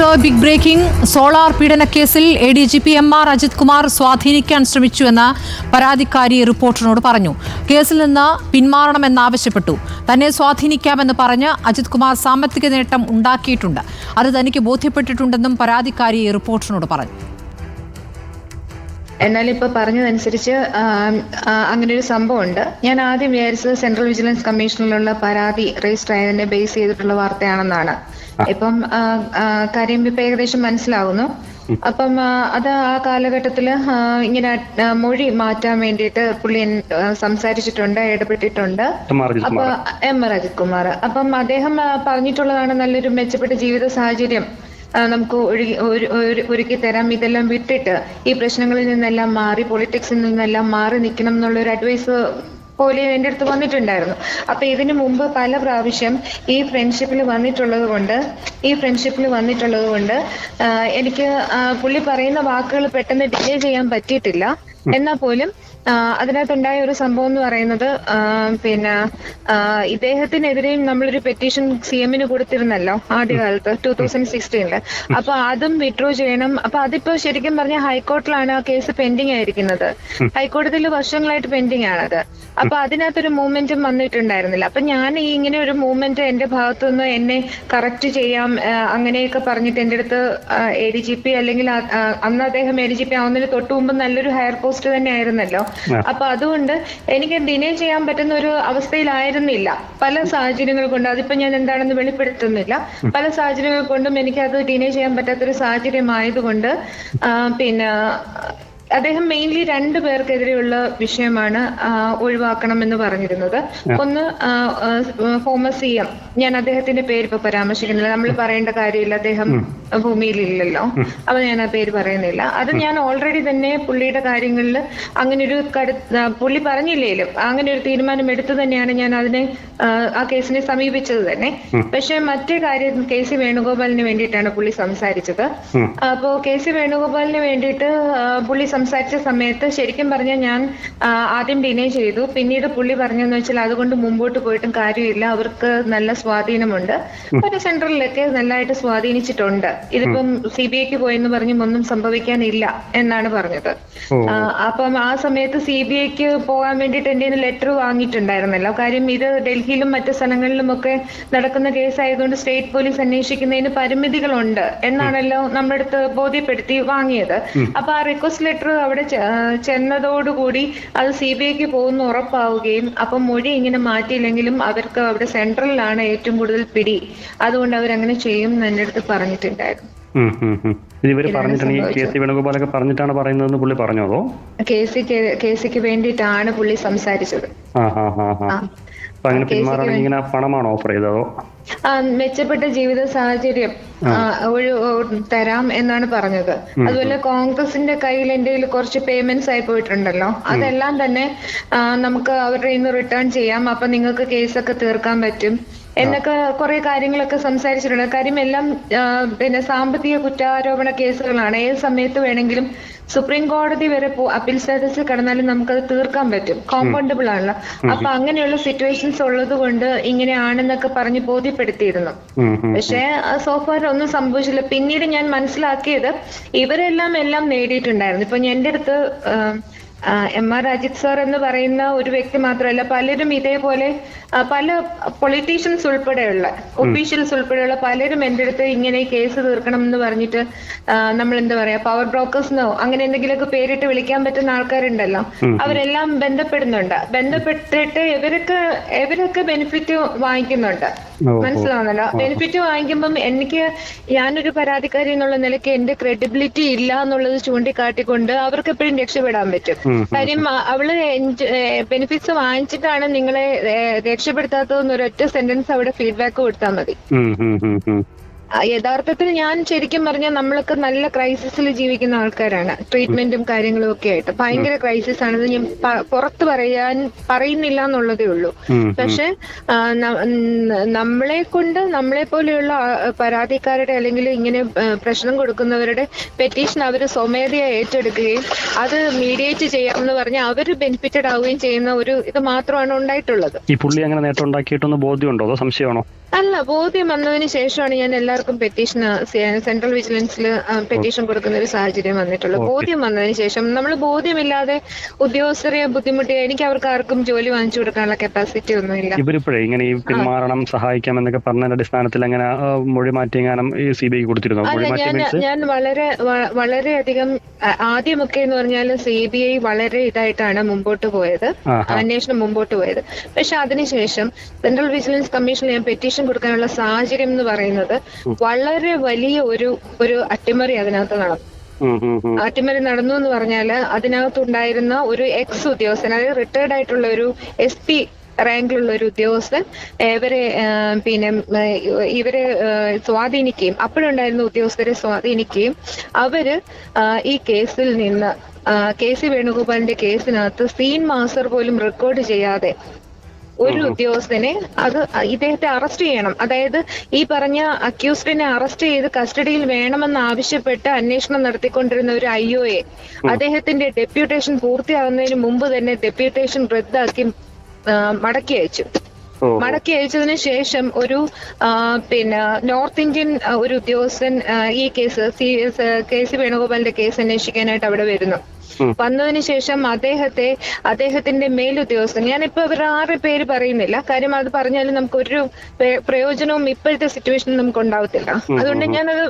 Report big breaking. Solar പീഡനക്കേസിൽ A D G P M R Ajith Kumar സ്വാധീനിക്കാൻ ശ്രമിച്ചുവെന്ന് പരാതിക്കാരി റിപ്പോർട്ടറിനോട് പറഞ്ഞു. കേസിൽ നിന്ന് പിന്മാറണമെന്നാവശ്യപ്പെട്ടു. തന്നെ സ്വാധീനിക്കാമെന്ന് പറഞ്ഞ് അജിത് കുമാർ സാമ്പത്തിക നേട്ടം ഉണ്ടാക്കിയിട്ടുണ്ട്. അത് തനിക്ക് ബോധ്യപ്പെട്ടിട്ടുണ്ടെന്നും പരാതിക്കാരി റിപ്പോർട്ടറിനോട് പറഞ്ഞു. എന്നാൽ ഇപ്പൊ പറഞ്ഞതനുസരിച്ച് അങ്ങനെ ഒരു സംഭവം ഉണ്ട് ഞാൻ ആദ്യം വിചാരിച്ചത് സെൻട്രൽ വിജിലൻസ് കമ്മീഷനിലുള്ള പരാതി രജിസ്റ്റർ ആയതിനെ ബേസ് ചെയ്തിട്ടുള്ള വാർത്തയാണെന്നാണ്. ഇപ്പം കാര്യം ഇപ്പൊ ഏകദേശം മനസ്സിലാവുന്നു. അപ്പം അത് ആ കാലഘട്ടത്തിൽ ഇങ്ങനെ മൊഴി മാറ്റാൻ വേണ്ടിയിട്ട് പുള്ളി സംസാരിച്ചിട്ടുണ്ട് ഇടപെട്ടിട്ടുണ്ട്. അപ്പൊ എം ആർ അജിത് കുമാർ. അപ്പം അദ്ദേഹം പറഞ്ഞിട്ടുള്ളതാണ് നല്ലൊരു മെച്ചപ്പെട്ട ജീവിത സാഹചര്യം. നമുക്ക് ഒഴുകി ഒരു- ഒരു- ഒരുക്കി തരാം. ഇതെല്ലാം വിട്ടിട്ട് ഈ പ്രശ്നങ്ങളിൽ നിന്നെല്ലാം മാറി പൊളിറ്റിക്സിൽ നിന്നെല്ലാം മാറി നിൽക്കണം എന്നുള്ള ഒരു അഡ്വൈസ് പോലെ എന്റെ അടുത്ത് വന്നിട്ടുണ്ടായിരുന്നു. അപ്പൊ ഇതിനു മുമ്പ് പല പ്രാവശ്യം ഈ ഫ്രണ്ട്ഷിപ്പിൽ വന്നിട്ടുള്ളത് കൊണ്ട് ഈ ഫ്രണ്ട്ഷിപ്പിൽ വന്നിട്ടുള്ളത് കൊണ്ട് എനിക്ക് പുള്ളി പറയുന്ന വാക്കുകൾ പെട്ടെന്ന് ഡിലേ ചെയ്യാൻ പറ്റിയിട്ടില്ല. എന്നാൽ പോലും അതിനകത്തുണ്ടായ ഒരു സംഭവം എന്ന് പറയുന്നത് പിന്നെ ഇദ്ദേഹത്തിനെതിരെയും നമ്മളൊരു പെറ്റീഷൻ സി എമ്മിന് കൊടുത്തിരുന്നല്ലോ ആദ്യകാലത്ത് ടൂ തൗസൻഡ് സിക്സ്റ്റീനിൽ അപ്പൊ അതും വിഡ്രോ ചെയ്യണം. അപ്പൊ അതിപ്പോ ശരിക്കും പറഞ്ഞ ഹൈക്കോർട്ടിലാണ് ആ കേസ് പെൻഡിങ് ആയിരിക്കുന്നത്. ഹൈക്കോടതിയിൽ വർഷങ്ങളായിട്ട് പെൻഡിങ് ആണത്. അപ്പൊ അതിനകത്തൊരു മൂവ്മെന്റും വന്നിട്ടുണ്ടായിരുന്നില്ല. അപ്പൊ ഞാൻ ഈ ഇങ്ങനെ ഒരു മൂവ്മെന്റ് എന്റെ ഭാഗത്തുനിന്ന് എന്നെ കറക്റ്റ് ചെയ്യാം അങ്ങനെയൊക്കെ പറഞ്ഞിട്ട് എന്റെ അടുത്ത് എ ഡി ജി പി അല്ലെങ്കിൽ അന്ന് അദ്ദേഹം എ ഡി ജി പി ആവുന്നതിന് തൊട്ട് മുമ്പ് നല്ലൊരു ഹയർ പോസ്റ്റ് തന്നെ ആയിരുന്നല്ലോ അപ്പൊ അതുകൊണ്ട് എനിക്ക് ഡിനേ ചെയ്യാൻ പറ്റുന്ന ഒരു അവസ്ഥയിലായിരുന്നില്ല. പല സാഹചര്യങ്ങൾ കൊണ്ട് അതിപ്പോ ഞാൻ എന്താണെന്ന് വെളിപ്പെടുത്തുന്നില്ല. പല സാഹചര്യങ്ങൾ കൊണ്ടും എനിക്ക് അത് ഡിനേ ചെയ്യാൻ പറ്റാത്തൊരു സാഹചര്യമായതുകൊണ്ട് ആയതുകൊണ്ട് പിന്നെ അദ്ദേഹം മെയിൻലി രണ്ടു പേർക്കെതിരെയുള്ള വിഷയമാണ് ഒഴിവാക്കണം എന്ന് പറഞ്ഞിരുന്നത്. ഒന്ന് ഫോമർ സി എം ഞാൻ അദ്ദേഹത്തിന്റെ പേര് ഇപ്പൊ പരാമർശിക്കുന്നില്ല. നമ്മൾ പറയേണ്ട കാര്യമില്ല. അദ്ദേഹം ഭൂമിയിലില്ലല്ലോ. അപ്പൊ ഞാൻ ആ പേര് പറയുന്നില്ല. അത് ഞാൻ ഓൾറെഡി തന്നെ പുള്ളിയുടെ കാര്യങ്ങളിൽ അങ്ങനെ ഒരു കടു പുള്ളി പറഞ്ഞില്ലേലും അങ്ങനെ ഒരു തീരുമാനം എടുത്തു തന്നെയാണ് ഞാൻ അതിനെ ആ, കേസിനെ സമീപിച്ചത് തന്നെ. പക്ഷെ മറ്റേ കാര്യം കെ സി വേണുഗോപാലിന് വേണ്ടിയിട്ടാണ് പുള്ളി സംസാരിച്ചത്. അപ്പോ കെ സി വേണുഗോപാലിന് വേണ്ടിയിട്ട് പുള്ളി സംസാരിച്ച സമയത്ത് ശരിക്കും പറഞ്ഞാൽ ഞാൻ ആദ്യം ഡിനേ ചെയ്തു. പിന്നീട് പുള്ളി പറഞ്ഞെന്ന് വെച്ചാൽ അതുകൊണ്ട് മുമ്പോട്ട് പോയിട്ടും കാര്യമില്ല. അവർക്ക് നല്ല സ്വാധീനമുണ്ട്. ഒരു സെൻട്രലിലൊക്കെ നല്ലതായിട്ട് സ്വാധീനിച്ചിട്ടുണ്ട്. ഇതിപ്പം സി ബി ഐക്ക് പോയെന്ന് പറഞ്ഞും ഒന്നും സംഭവിക്കാനില്ല എന്നാണ് പറഞ്ഞത്. അപ്പം ആ സമയത്ത് സി ബി ഐക്ക് പോകാൻ വേണ്ടിട്ട് എന്റെ ലെറ്റർ വാങ്ങിയിട്ടുണ്ടായിരുന്നല്ലോ. കാര്യം ഇത് ഡൽഹിയിലും മറ്റു സ്ഥലങ്ങളിലും ഒക്കെ നടക്കുന്ന കേസ് ആയതുകൊണ്ട് സ്റ്റേറ്റ് പോലീസ് അന്വേഷിക്കുന്നതിന് പരിമിതികളുണ്ട് എന്നാണല്ലോ നമ്മുടെ അടുത്ത് ബോധ്യപ്പെടുത്തി വാങ്ങിയത്. അപ്പൊ ആ റിക്വസ്റ്റ് ലെറ്റർ അവിടെ ചെന്നതോടുകൂടി അത് സി ബി ഐക്ക് പോകുന്ന ഉറപ്പാവുകയും അപ്പൊ മൊഴി ഇങ്ങനെ മാറ്റിയില്ലെങ്കിലും അവർക്ക് അവിടെ സെൻട്രലിലാണ് ഏറ്റവും കൂടുതൽ പിടി. അതുകൊണ്ട് അവരങ്ങനെ ചെയ്യും എന്ന് എന്റെ അടുത്ത് പറഞ്ഞിട്ടുണ്ടായിരുന്നു. ഇവർ പറഞ്ഞിട്ടാണ് ഈ കെ. സി വേണുഗോപാലൊക്കെ പറഞ്ഞിട്ടാണ് പറയുന്നതെന്ന് പുള്ളി പറഞ്ഞോ അതോ? കെ സിക്ക് വേണ്ടിയിട്ടാണ് പുള്ളി സംസാരിച്ചത്. അപ്പൊ അങ്ങനെ ഇങ്ങനെ പണമാണോ ഓഫർ ചെയ്തതോ? മെച്ചപ്പെട്ട ജീവിത സാഹചര്യം ഒരു ഒരു തരാം എന്നാണ് പറഞ്ഞത്. അതുപോലെ കോൺഗ്രസിന്റെ കയ്യിൽ എന്റെ കുറച്ച് പേയ്മെന്റ്സ് ആയി പോയിട്ടുണ്ടല്ലോ. അതെല്ലാം തന്നെ നമുക്ക് അവരുടെ ഇന്ന് റിട്ടേൺ ചെയ്യാം. അപ്പൊ നിങ്ങൾക്ക് കേസൊക്കെ തീർക്കാൻ പറ്റും. എന്നൊക്കെ കുറെ കാര്യങ്ങളൊക്കെ സംസാരിച്ചിട്ടുണ്ട്. കാര്യം എല്ലാം പിന്നെ സാമ്പത്തിക കുറ്റാരോപണ കേസുകളാണ്. ഏത് സമയത്ത് വേണമെങ്കിലും സുപ്രീം കോടതി വരെ പോ അപ്പീൽ സ്റ്റാറ്റസിൽ കടന്നാലും നമുക്കത് തീർക്കാൻ പറ്റും. കോമ്പൗണ്ടബിൾ ആണല്ലോ. അപ്പൊ അങ്ങനെയുള്ള സിറ്റുവേഷൻസ് ഉള്ളത് കൊണ്ട് ഇങ്ങനെയാണെന്നൊക്കെ പറഞ്ഞ് ബോധ്യപ്പെടുത്തിയിരുന്നു. പക്ഷേ സോഫാർ ഒന്നും സംഭവിച്ചില്ല. പിന്നീട് ഞാൻ മനസ്സിലാക്കിയത് ഇവരെല്ലാം എല്ലാം നേടിയിട്ടുണ്ടായിരുന്നു. ഇപ്പൊ എന്റെ അടുത്ത് എം ആർ രാജിത് സാർ എന്ന് പറയുന്ന ഒരു വ്യക്തി മാത്രമല്ല പലരും ഇതേപോലെ പല പൊളിറ്റീഷ്യൻസ് ഉൾപ്പെടെയുള്ള ഒഫീഷ്യൽസ് ഉൾപ്പെടെയുള്ള പലരും എന്റെ അടുത്ത് ഇങ്ങനെ കേസ് തീർക്കണം എന്ന് പറഞ്ഞിട്ട് നമ്മൾ എന്താ പറയാ പവർ ബ്രോക്കേഴ്സിനോ അങ്ങനെ എന്തെങ്കിലുമൊക്കെ പേരിട്ട് വിളിക്കാൻ പറ്റുന്ന ആൾക്കാരുണ്ടല്ലോ. അവരെല്ലാം ബന്ധപ്പെടുന്നുണ്ട്. ബന്ധപ്പെട്ടിട്ട് ഇവരൊക്കെ ഇവരൊക്കെ ബെനിഫിറ്റ് വാങ്ങിക്കുന്നുണ്ട്. മനസ്സിലാവുന്നല്ലോ ബെനിഫിറ്റ് വാങ്ങിക്കുമ്പം എനിക്ക് ഞാനൊരു പരാതിക്കാരി എന്നുള്ള നിലയ്ക്ക് എന്റെ ക്രെഡിബിലിറ്റി ഇല്ല എന്നുള്ളത് ചൂണ്ടിക്കാട്ടിക്കൊണ്ട് അവർക്ക് എപ്പോഴും രക്ഷപ്പെടാൻ പറ്റും. കാര്യം അവൾ ബെനിഫിറ്റ്സ് വാങ്ങിച്ചിട്ടാണ് നിങ്ങളെ രക്ഷപ്പെടുത്താത്തതെന്ന് ഒരൊറ്റ സെന്റൻസ് അവിടെ ഫീഡ്ബാക്ക് കൊടുത്താൽ മതി. യഥാർത്ഥത്തിൽ ഞാൻ ശരിക്കും പറഞ്ഞാൽ നമ്മളൊക്കെ നല്ല ക്രൈസിസിൽ ജീവിക്കുന്ന ആൾക്കാരാണ്. ട്രീറ്റ്മെന്റും കാര്യങ്ങളും ഒക്കെ ആയിട്ട്. ഭയങ്കര ക്രൈസിസ് ആണെന്ന് ഞാൻ പുറത്ത് പറയാൻ പറയുന്നില്ല എന്നുള്ളതേ ഉള്ളൂ. പക്ഷെ നമ്മളെ കൊണ്ട് നമ്മളെ പോലെയുള്ള പരാതിക്കാരുടെ അല്ലെങ്കിൽ ഇങ്ങനെ പ്രശ്നം കൊടുക്കുന്നവരുടെ പെറ്റീഷൻ അവർ സ്വമേധയാ ഏറ്റെടുക്കുകയും അത് മീഡിയേറ്റ് ചെയ്യാമെന്ന് പറഞ്ഞ് അവർ ബെനിഫിറ്റഡ് ആവുകയും ചെയ്യുന്ന ഒരു ഇത് മാത്രമാണ് ഉണ്ടായിട്ടുള്ളത്. ഈ പുള്ളി അങ്ങനെ നേട്ടം ഉണ്ടാക്കിയിട്ടൊന്ന് ബോധ്യമുണ്ടോ? അതോ സംശയമാണോ? അല്ല ബോധ്യം വന്നതിന് ശേഷമാണ് ഞാൻ എല്ലാവർക്കും പെറ്റീഷൻ സെൻട്രൽ വിജിലൻസിൽ പെറ്റീഷൻ കൊടുക്കുന്ന ഒരു സാഹചര്യം വന്നിട്ടുള്ളത്. ബോധ്യം വന്നതിന് ശേഷം നമ്മൾ ബോധ്യമില്ലാതെ ഉദ്യോഗസ്ഥരെ ബുദ്ധിമുട്ടി എനിക്ക് അവർക്ക് ആർക്കും ജോലി വാങ്ങിച്ചു കൊടുക്കാനുള്ള കപ്പാസിറ്റി ഒന്നും ഒന്നുമില്ല. ഇവരിപ്പോഴേ ഇങ്ങനെ ഈ പിന്മാറണം സഹായിക്കാം എന്നൊക്കെ പറഞ്ഞതിന്റെ അടിസ്ഥാനത്തിൽ അങ്ങനെ മൊഴി മാറ്റിയെങ്കിലും ഈ സി ബി ഐ കൊടുത്തിരുന്നു ഞാൻ വളരെ വളരെയധികം ആദ്യമൊക്കെ എന്ന് പറഞ്ഞാൽ സി ബി ഐ വളരെ ഇതായിട്ടാണ് മുമ്പോട്ട് പോയത്. അന്വേഷണം മുമ്പോട്ട് പോയത് പക്ഷെ അതിനുശേഷം സെൻട്രൽ വിജിലൻസ് കമ്മീഷനിൽ ഞാൻ പെറ്റീഷൻ കൊടുക്കാനുള്ള സാഹചര്യം എന്ന് പറയുന്നത് വളരെ വലിയ ഒരു ഒരു അട്ടിമറി അതിനകത്ത് നടന്നു. അട്ടിമറി നടന്നു എന്ന് പറഞ്ഞാൽ അതിനകത്തുണ്ടായിരുന്ന ഒരു എക്സ് ഉദ്യോഗസ്ഥൻ അതായത് റിട്ടയർഡ് ആയിട്ടുള്ള ഒരു എസ് പി റാങ്കിലുള്ള ഒരു ഉദ്യോഗസ്ഥൻ ഇവരെ പിന്നെ ഇവരെ സ്വാധീനിക്കുകയും അപ്പോഴുണ്ടായിരുന്ന ഉദ്യോഗസ്ഥരെ സ്വാധീനിക്കുകയും അവർ ഈ കേസിൽ നിന്ന് കെ സി വേണുഗോപാലിന്റെ കേസിനകത്ത് സീൻ മാസ്റ്റർ പോലും റെക്കോർഡ് ചെയ്യാതെ ഒരു ഉദ്യോഗസ്ഥനെ അത് ഇദ്ദേഹത്തെ അറസ്റ്റ് ചെയ്യണം. അതായത് ഈ പറഞ്ഞ അക്യൂസ്ഡിനെ അറസ്റ്റ് ചെയ്ത് കസ്റ്റഡിയിൽ വേണമെന്ന് ആവശ്യപ്പെട്ട് അന്വേഷണം നടത്തിക്കൊണ്ടിരുന്ന ഒരു ഐ ഒ എ അദ്ദേഹത്തിന്റെ ഡെപ്യൂട്ടേഷൻ പൂർത്തിയാകുന്നതിന് മുമ്പ് തന്നെ ഡെപ്യൂട്ടേഷൻ റദ്ദാക്കി മടക്കി അയച്ചു മടക്കി അയച്ചതിന് ശേഷം ഒരു പിന്നെ നോർത്ത് ഇന്ത്യൻ ഒരു ഉദ്യോഗസ്ഥൻ ഈ case C S K C വേണുഗോപാലിന്റെ case അന്വേഷിക്കാനായിട്ട് അവിടെ വരുന്നു. വന്നതിന് ശേഷം അദ്ദേഹത്തെ അദ്ദേഹത്തിന്റെ മേലുദ്യോഗസ്ഥൻ ഞാനിപ്പോ ഇവർ ആറ് പേര് പറയുന്നില്ല. കാര്യം അത് പറഞ്ഞാലും നമുക്ക് ഒരു പ്രയോജനവും ഇപ്പോഴത്തെ സിറ്റുവേഷനിൽ നമുക്ക് ഉണ്ടാവത്തില്ല. അതുകൊണ്ട് ഞാനത്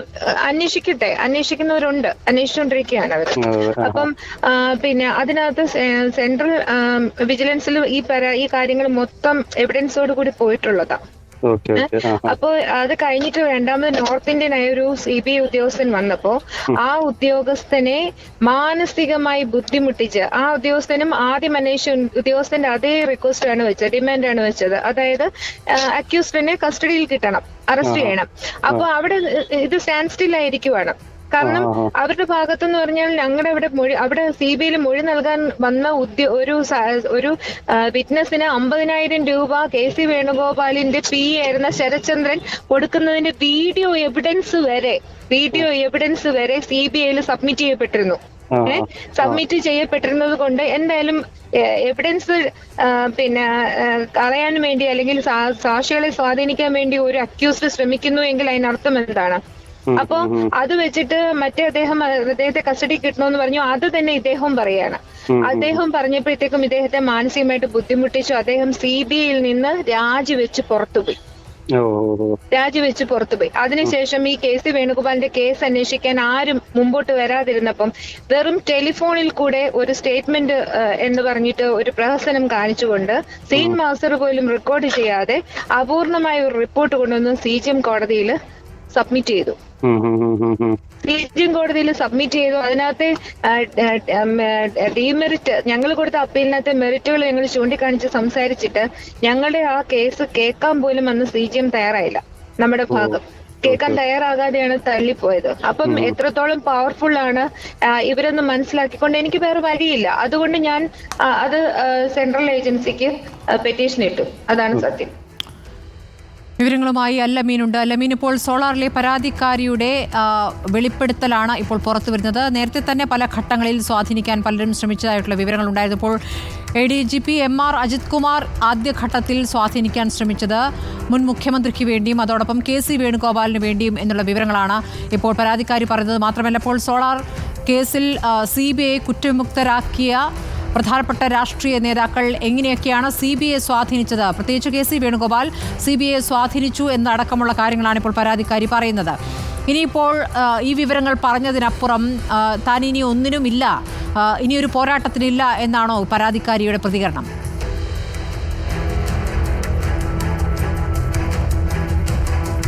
അന്വേഷിക്കട്ടെ. അന്വേഷിക്കുന്നവരുണ്ട്. അന്വേഷിച്ചുകൊണ്ടിരിക്കുകയാണ് അവർ. അപ്പം പിന്നെ അതിനകത്ത് സെൻട്രൽ വിജിലൻസിൽ ഈ പരാ ഈ കാര്യങ്ങൾ മൊത്തം എവിഡൻസോട് കൂടി പോയിട്ടുള്ളതാ. ഓക്കെ ഓക്കെ ആ ആ. അപ്പോ അത് കഴിഞ്ഞിട്ട് രണ്ടാമത് നോർത്ത് ഇന്ത്യൻ ആയ ഒരു സി ബി ഐ ഉദ്യോഗസ്ഥൻ വന്നപ്പോ ആ ഉദ്യോഗസ്ഥനെ മാനസികമായി ബുദ്ധിമുട്ടിച്ച് ആ ഉദ്യോഗസ്ഥനും ആദ്യം അന്വേഷിച്ച ഉദ്യോഗസ്ഥന്റെ അതേ റിക്വസ്റ്റ് ആണ് വെച്ചത് ഡിമാൻഡ് ആണ് വെച്ചത്. അതായത് അക്യൂസ്ഡിനെ കസ്റ്റഡിയിൽ കിട്ടണം അറസ്റ്റ് ചെയ്യണം. അപ്പൊ അവിടെ ഇത് സ്റ്റാൻഡ് സ്റ്റിൽ ആയിരിക്കുവാണ്. കാരണം അവരുടെ ഭാഗത്ത് അവരുടെ ഭാഗത്തെന്ന് പറഞ്ഞാൽ ഞങ്ങളുടെ അവിടെ മൊഴി അവിടെ സി ബി ഐയിൽ മൊഴി നൽകാൻ വന്ന ഉദ്യോ ഒരു ഒരു വിറ്റ്നസിന് അമ്പതിനായിരം രൂപ കെ സി വേണുഗോപാലിന്റെ പി ആയിരുന്ന ശരചന്ദ്രൻ കൊടുക്കുന്നതിന്റെ വീഡിയോ എവിഡൻസ് വരെ വീഡിയോ എവിഡൻസ് വരെ സി ബി ഐയിൽ സബ്മിറ്റ് ചെയ്യപ്പെട്ടിരുന്നു. സബ്മിറ്റ് ചെയ്യപ്പെട്ടിരുന്നത് കൊണ്ട് എന്തായാലും എവിഡൻസ് പിന്നെ കളയാൻ വേണ്ടി അല്ലെങ്കിൽ സാക്ഷികളെ സ്വാധീനിക്കാൻ വേണ്ടി ഒരു അക്യൂസ്ഡ് ശ്രമിക്കുന്നു എങ്കിൽ അതിനർത്ഥം എന്താണ്? അപ്പോ അത് വെച്ചിട്ട് മറ്റേ അദ്ദേഹം അദ്ദേഹത്തെ കസ്റ്റഡി കിട്ടണമെന്ന് പറഞ്ഞു. അത് തന്നെ ഇദ്ദേഹം പറയാണ്. അദ്ദേഹം പറഞ്ഞപ്പോഴത്തേക്കും ഇദ്ദേഹത്തെ മാനസികമായിട്ട് ബുദ്ധിമുട്ടിച്ചു. അദ്ദേഹം സി ബി ഐയിൽ നിന്ന് രാജിവെച്ച് പുറത്തുപോയി. രാജിവെച്ച് പുറത്തുപോയി. അതിനുശേഷം ഈ കെ സി വേണുഗോപാലിന്റെ കേസ് അന്വേഷിക്കാൻ ആരും മുമ്പോട്ട് വരാതിരുന്നപ്പം വെറും ടെലിഫോണിൽ കൂടെ ഒരു സ്റ്റേറ്റ്മെന്റ് എന്ന് പറഞ്ഞിട്ട് ഒരു പ്രഹസനം കാണിച്ചുകൊണ്ട് സീൻ മാസ്റ്റർ പോലും റെക്കോർഡ് ചെയ്യാതെ അപൂർണമായ ഒരു റിപ്പോർട്ട് കൊണ്ടുവന്ന് സി ജി എം കോടതിയിൽ സബ്മിറ്റ് ചെയ്തു. എം കോടതിയിൽ സബ്മിറ്റ് ചെയ്തു. അതിനകത്ത് ഡിമെറിറ്റ് ഞങ്ങൾ കൊടുത്ത അപ്പീലിനകത്തെ മെറിറ്റുകൾ ഞങ്ങൾ ചൂണ്ടിക്കാണിച്ച് സംസാരിച്ചിട്ട് ഞങ്ങളുടെ ആ കേസ് കേൾക്കാൻ പോലും അന്ന് സി ജി എം തയ്യാറായില്ല നമ്മുടെ ഭാഗം. കേൾക്കാൻ തയ്യാറാകാതെയാണ് തള്ളിപ്പോയത്. അപ്പം എത്രത്തോളം പവർഫുൾ ആണ് ഇവരൊന്ന് മനസ്സിലാക്കിക്കൊണ്ട് എനിക്ക് വേറെ വഴിയില്ല. അതുകൊണ്ട് ഞാൻ അത് സെൻട്രൽ ഏജൻസിക്ക് പെറ്റീഷൻ ഇട്ടു. അതാണ് സത്യം. വിവരങ്ങളുമായി അല്ലമീനുണ്ട്. അല്ലമീൻ ഇപ്പോൾ സോളാറിലെ പരാതിക്കാരിയുടെ വെളിപ്പെടുത്തലാണ് ഇപ്പോൾ പുറത്തു വരുന്നത്. നേരത്തെ തന്നെ പല ഘട്ടങ്ങളിൽ സ്വാധീനിക്കാൻ പലരും ശ്രമിച്ചതായിട്ടുള്ള വിവരങ്ങൾ ഉണ്ടായിരുന്നു ഇപ്പോൾ A D G P M R Ajith Kumar ആദ്യഘട്ടത്തിൽ സ്വാധീനിക്കാൻ ശ്രമിച്ചത് മുൻ മുഖ്യമന്ത്രിക്ക് വേണ്ടിയും അതോടൊപ്പം കെ സി വേണുഗോപാലിന് വേണ്ടിയും എന്നുള്ള വിവരങ്ങളാണ് ഇപ്പോൾ പരാതിക്കാരി പറയുന്നത്. മാത്രമല്ല ഇപ്പോൾ സോളാർ കേസിൽ സി ബി ഐ കുറ്റവിമുക്തരാക്കിയ പ്രധാനപ്പെട്ട രാഷ്ട്രീയ നേതാക്കൾ എങ്ങനെയൊക്കെയാണ് സി ബി ഐ സ്വാധീനിച്ചത്? പ്രത്യേകിച്ച് K C Venugopal C B I സ്വാധീനിച്ചു എന്നടക്കമുള്ള കാര്യങ്ങളാണ് ഇപ്പോൾ പരാതിക്കാരി പറയുന്നത്. ഇനിയിപ്പോൾ ഈ വിവരങ്ങൾ പറഞ്ഞതിനപ്പുറം താൻ ഇനി ഒന്നിനുമില്ല ഇനിയൊരു പോരാട്ടത്തിനില്ല എന്നാണോ പരാതിക്കാരിയുടെ പ്രതികരണം?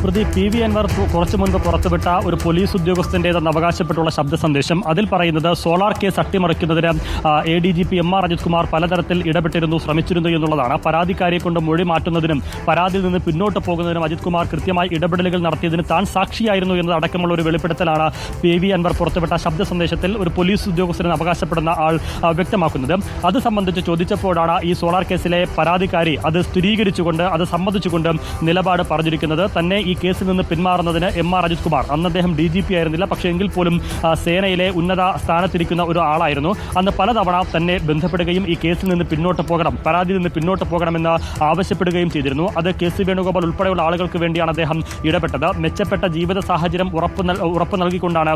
പ്രതി പി വി അൻവർ കുറച്ചു മുൻപ് പുറത്തുവിട്ട ഒരു പോലീസ് ഉദ്യോഗസ്ഥന്റേതെന്ന് അവകാശപ്പെട്ടുള്ള ശബ്ദ സന്ദേശം അതിൽ പറയുന്നത് solar case അട്ടിമറിക്കുന്നതിന് A D G P M R Ajith Kumar പലതരത്തിൽ ഇടപെട്ടിരുന്നു ശ്രമിച്ചിരുന്നു എന്നുള്ളതാണ്. പരാതിക്കാരെ കൊണ്ട് മൊഴി മാറ്റുന്നതിനും പരാതിയിൽ നിന്ന് പിന്നോട്ട് പോകുന്നതിനും അജിത് കുമാർ കൃത്യമായി ഇടപെടലുകൾ നടത്തിയതിന് താൻ സാക്ഷിയായിരുന്നു എന്നതടക്കമുള്ള ഒരു വെളിപ്പെടുത്തലാണ് പി വി അൻവർ പുറത്തുവിട്ട ശബ്ദ സന്ദേശത്തിൽ ഒരു പോലീസ് ഉദ്യോഗസ്ഥരെന്ന് അവകാശപ്പെടുന്ന ആൾ വ്യക്തമാക്കുന്നത്. അത് സംബന്ധിച്ച് ചോദിച്ചപ്പോഴാണ് ഈ സോളാർ കേസിലെ പരാതിക്കാരി അത് സ്ഥിരീകരിച്ചുകൊണ്ട് അത് സമ്മതിച്ചുകൊണ്ട് നിലപാട് പറഞ്ഞിരിക്കുന്നത്. തന്നെ ഈ ഈ കേസിൽ നിന്ന് പിന്മാറുന്നതിന് എം ആർ അജിത് കുമാർ. അന്ന് അദ്ദേഹം ഡി ജി പി ആയിരുന്നില്ല. പക്ഷേ എങ്കിൽ പോലും സേനയിലെ ഉന്നത സ്ഥാനത്തിരിക്കുന്ന ഒരു ആളായിരുന്നു. അന്ന് പലതവണ തന്നെ ബന്ധപ്പെടുകയും ഈ കേസിൽ നിന്ന് പിന്നോട്ട് പോകണം പരാതിയിൽ നിന്ന് പിന്നോട്ട് പോകണമെന്ന് ആവശ്യപ്പെടുകയും ചെയ്തിരുന്നു. അത് കെ സി വേണുഗോപാൽ ഉൾപ്പെടെയുള്ള ആളുകൾക്ക് വേണ്ടിയാണ് അദ്ദേഹം ഇടപെട്ടത്. മെച്ചപ്പെട്ട ജീവിത സാഹചര്യം ഉറപ്പ് ഉറപ്പ് നൽകിക്കൊണ്ടാണ്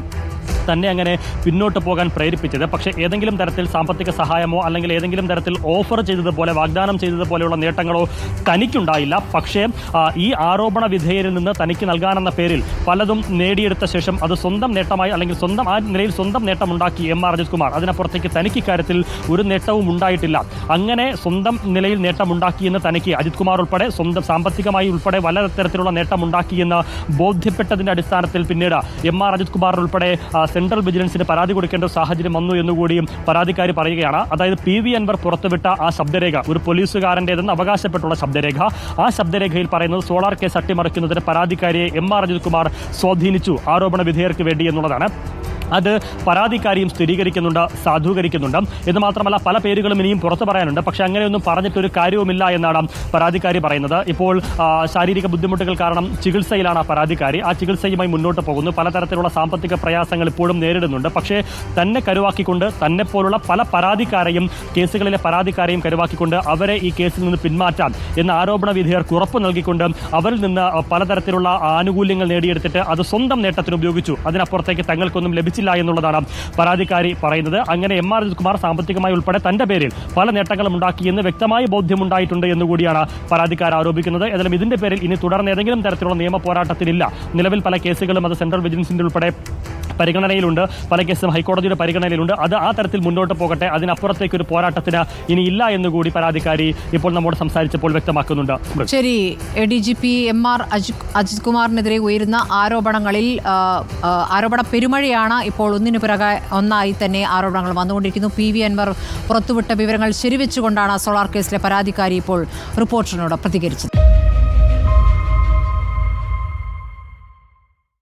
തന്നെ അങ്ങനെ പിന്നോട്ട് പോകാൻ പ്രേരിപ്പിച്ചത്. പക്ഷേ ഏതെങ്കിലും തരത്തിൽ സാമ്പത്തിക സഹായമോ അല്ലെങ്കിൽ ഏതെങ്കിലും തരത്തിൽ ഓഫർ ചെയ്തതുപോലെ വാഗ്ദാനം ചെയ്തതുപോലെയുള്ള നേട്ടങ്ങളോ തനിക്കുണ്ടായില്ല. പക്ഷേ ഈ ആരോപണ വിധേയരിൽ നിന്ന് തനിക്ക് നൽകാനെന്ന പേരിൽ പലതും നേടിയെടുത്ത ശേഷം അത് സ്വന്തം നേട്ടമായി അല്ലെങ്കിൽ സ്വന്തം ആ നിലയിൽ സ്വന്തം നേട്ടമുണ്ടാക്കി എം ആർ അജിത് കുമാർ അതിനപ്പുറത്തേക്ക് തനിക്ക് ഇക്കാര്യത്തിൽ ഒരു നേട്ടവും ഉണ്ടായിട്ടില്ല. അങ്ങനെ സ്വന്തം നിലയിൽ നേട്ടമുണ്ടാക്കിയെന്ന് തനിക്ക് അജിത് കുമാർ ഉൾപ്പെടെ സ്വന്തം സാമ്പത്തികമായി ഉൾപ്പെടെ പല തരത്തിലുള്ള നേട്ടമുണ്ടാക്കിയെന്ന് ബോധ്യപ്പെട്ടതിന്റെ അടിസ്ഥാനത്തിൽ പിന്നീട് എം ആർ അജിത് കുമാർ ഉൾപ്പെടെ സെൻട്രൽ വിജിലൻസിന് പരാതി കൊടുക്കേണ്ട സാഹചര്യം വന്നു എന്നുകൂടിയും പരാതിക്കാരി പറയുകയാണ്. അതായത് പി വി അൻവർ പുറത്തുവിട്ട ആ ശബ്ദരേഖ ഒരു പോലീസുകാരന്റെതെന്ന് അവകാശപ്പെട്ടുള്ള ശബ്ദരേഖ. ആ ശബ്ദരേഖയിൽ പറയുന്നത് സോളാർ കേസ് അട്ടിമറിക്കുന്നതിന് പരാതിക്കാരിയെ എം ആർ അജിത് കുമാർ സ്വാധീനിച്ചു ആരോപണ വിധേയർക്ക് വേണ്ടി എന്നുള്ളതാണ്. അത് പരാതിക്കാരിയും സ്ഥിരീകരിക്കുന്നുണ്ട് സാധൂകരിക്കുന്നുണ്ട്. എന്ന് മാത്രമല്ല പല പേരുകളും ഇനിയും പുറത്തു പറയാനുണ്ട്. പക്ഷെ അങ്ങനെയൊന്നും പറഞ്ഞിട്ടൊരു കാര്യവുമില്ല എന്നാണ് പരാതിക്കാരി പറയുന്നത്. ഇപ്പോൾ ശാരീരിക ബുദ്ധിമുട്ടുകൾ കാരണം ചികിത്സയിലാണ് പരാതിക്കാരി. ആ ചികിത്സയുമായി മുന്നോട്ട് പോകുന്നു. പലതരത്തിലുള്ള സാമ്പത്തിക പ്രയാസങ്ങൾ ഇപ്പോഴും നേരിടുന്നുണ്ട്. പക്ഷേ തന്നെ കരുവാക്കിക്കൊണ്ട് തന്നെ പോലുള്ള പല പരാതിക്കാരെയും കേസുകളിലെ പരാതിക്കാരെയും കരുവാക്കിക്കൊണ്ട് അവരെ ഈ കേസിൽ നിന്ന് പിന്മാറ്റാം എന്ന ആരോപണ വിധേയർക്ക് ഉറപ്പ് നൽകിക്കൊണ്ട് അവരിൽ നിന്ന് പലതരത്തിലുള്ള ആനുകൂല്യങ്ങൾ നേടിയെടുത്തിട്ട് അത് സ്വന്തം നേട്ടത്തിന് ഉപയോഗിച്ചു. അതിനപ്പുറത്തേക്ക് തങ്ങൾക്കൊന്നും ലഭിച്ചില്ല എന്നുള്ളതാണ് പരാതിക്കാരി പറയുന്നത്. അങ്ങനെ എം ആർ കുമാർ സാമ്പത്തികമായി ഉൾപ്പെടെ തന്റെ പേരിൽ പല നേട്ടങ്ങളും ഉണ്ടാക്കിയെന്ന് വ്യക്തമായ ബോധ്യമുണ്ടായിട്ടുണ്ട് എന്നുകൂടിയാണ് പരാതിക്കാർ ആരോപിക്കുന്നത്. ഏതായാലും ഇതിന്റെ പേരിൽ ഇനി തുടർന്ന് ഏതെങ്കിലും തരത്തിലുള്ള നിയമ പോരാട്ടത്തിലില്ല. നിലവിൽ പല കേസുകളും അത് സെൻട്രൽ വിജിലൻസിന്റെ ഉൾപ്പെടെ പരിഗണനയിലുണ്ട്. പല കേസും ഹൈക്കോടതിയുടെ പരിഗണനയിലുണ്ട്. അത് ആ തരത്തിൽ മുന്നോട്ട് പോകട്ടെ. അതിനപ്പുറത്തേക്ക് ഒരു പോരാട്ടത്തിന് ഇനി ഇല്ല എന്നുകൂടി പരാതിക്കാരി ഇപ്പോൾ നമ്മോട് സംസാരിച്ചപ്പോൾ വ്യക്തമാക്കുന്നുണ്ട്. ശരി D G P M R Ajith കുമാറിനെതിരെ ഉയരുന്ന ആരോപണങ്ങളിൽ ആരോപണ പെരുമഴയാണ് ഇപ്പോൾ ഒന്നിനു പിറകെ ഒന്നായി തന്നെ ആരോപണങ്ങൾ വന്നുകൊണ്ടിരിക്കുന്നു. പി വി അൻവർ പുറത്തുവിട്ട വിവരങ്ങൾ ശരിവെച്ചുകൊണ്ടാണ് സോളാർ കേസിലെ പരാതിക്കാരി ഇപ്പോൾ റിപ്പോർട്ടറിനോട് പ്രതികരിച്ചത്.